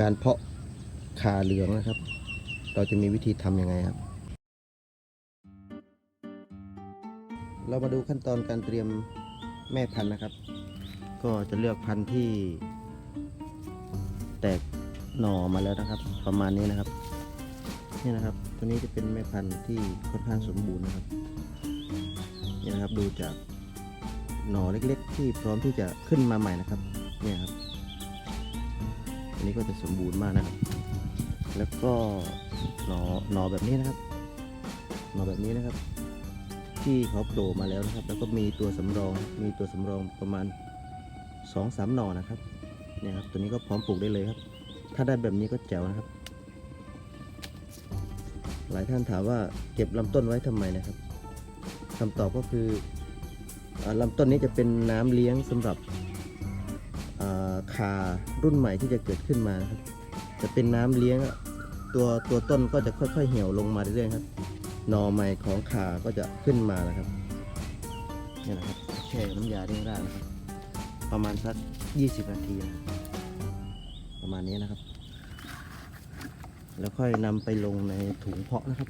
การเพาะขาเหลืองนะครับ เราจะมีวิธีทำยังไงครับ เรามาดูขั้นตอนการเตรียมแม่พันธุ์นะครับ ก็จะเลือกพันธุ์ที่ แตกหน่อมาแล้วนะครับ ประมาณนี้นะครับนี่นะครับ ตัวนี้จะเป็นแม่พันธุ์ที่ค่อนข้างสมบูรณ์นะครับนี่นะครับดูจากหน่อเล็ก ๆ ที่พร้อมที่จะขึ้นมาใหม่นะครับ เนี่ยครับ อันนี้ก็จะสมบูรณ์มากนะครับ แล้วก็หนอหนอแบบนี้นะครับหนอแบบนี้นะครับ ที่เขาโผล่มาแล้วนะครับ แล้วก็มีตัวสำรอง มีตัวสำรองประมาณสองสามหน่อนะครับเนี่ยครับ ตัวนี้ก็พร้อมปลูกได้เลยครับ ถ้าได้แบบนี้ก็แจ๋วนะครับ หลายท่านถามว่าเก็บลำต้นไว้ทำไมนะครับคำตอบก็คืออาลำต้นนี้จะเป็นน้ำเลี้ยงสำหรับ คารุ่นใหม่ที่จะเกิดขึ้นมานะครับจะเป็นน้ำเลี้ยงตัวตัวต้นก็จะค่อยๆเหี่ยวลงมาเรื่อยๆครับหน่อใหม่ของขาก็จะขึ้นมานะครับนี่นะครับแช่น้ำยาเร่งรากนะครับ ประมาณสัก 20 นาทีนะประมาณนี้นะครับ แล้วค่อยนำไปลงในถุงเพาะนะครับ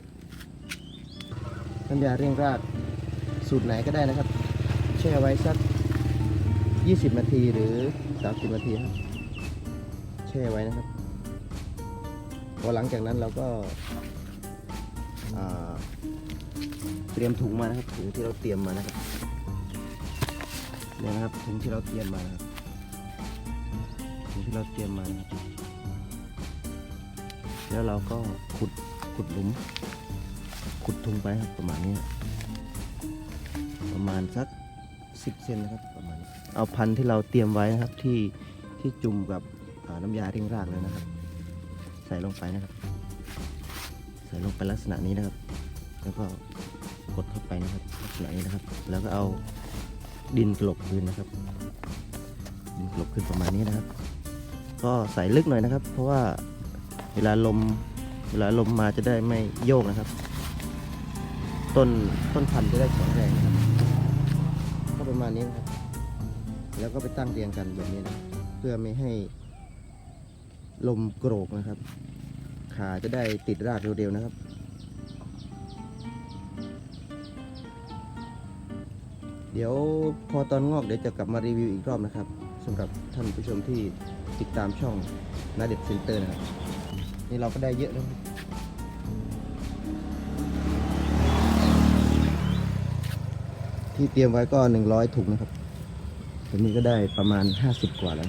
น้ำยาเร่งรากสูตรไหนก็ได้นะครับ แช่ไว้สัก 20 นาทีหรือ 30 นาทีครับแช่ไว้นะครับพอหลังจากนั้นเราก็าเตรียมถุงมานะครับถุงที่เราเตรียมมานะครับเนี่ยนะครับถุงที่เราเตรียมมานะครับถุงที่เราเตรียมมานะครับแล้วเราก็ขุดขุดหลุม ขุดถุงไปครับประมาณนี้ ประมาณสัก สิบเซนนะครับประมาณนี้เอาพันธุ์ที่เราเตรียมไว้นะครับที่ที่จุ่มกับน้ำยาเร่งรากเลยนะครับ ใส่ลงไปนะครับ ใส่ลงไปลักษณะนี้นะครับ แล้วก็กดเข้าไปนะครับลักษณะนี้นะครับ แล้วก็เอาดินกลบคืนนะครับ ดินกลบคืนประมาณนี้นะครับ ก็ใส่ลึกหน่อยนะครับ เพราะว่าเวลาลมเวลาลมมาจะได้ไม่โยกนะครับ ต้นต้นพันธุ์จะได้แข็งแรงนะครับ ประมาณนี้นะครับ แล้วก็ไปตั้งเรียงกันแบบนี้นะ เพื่อไม่ให้ลมโกรกนะครับ ขาจะได้ติดรากเร็วๆนะครับเดี๋ยวพอตอนงอกเดี๋ยวจะกลับมารีวิวอีกรอบนะครับสำหรับท่านผู้ชมที่ติดตามช่องนาเด็ดเซ็นเตอร์นะครับ นี่เราก็ได้เยอะแล้ว ที่เตรียมไว้ก็ 100 ถุงนะครับตันนี้ก็ได้ประมาณ 50 กว่าแล้ว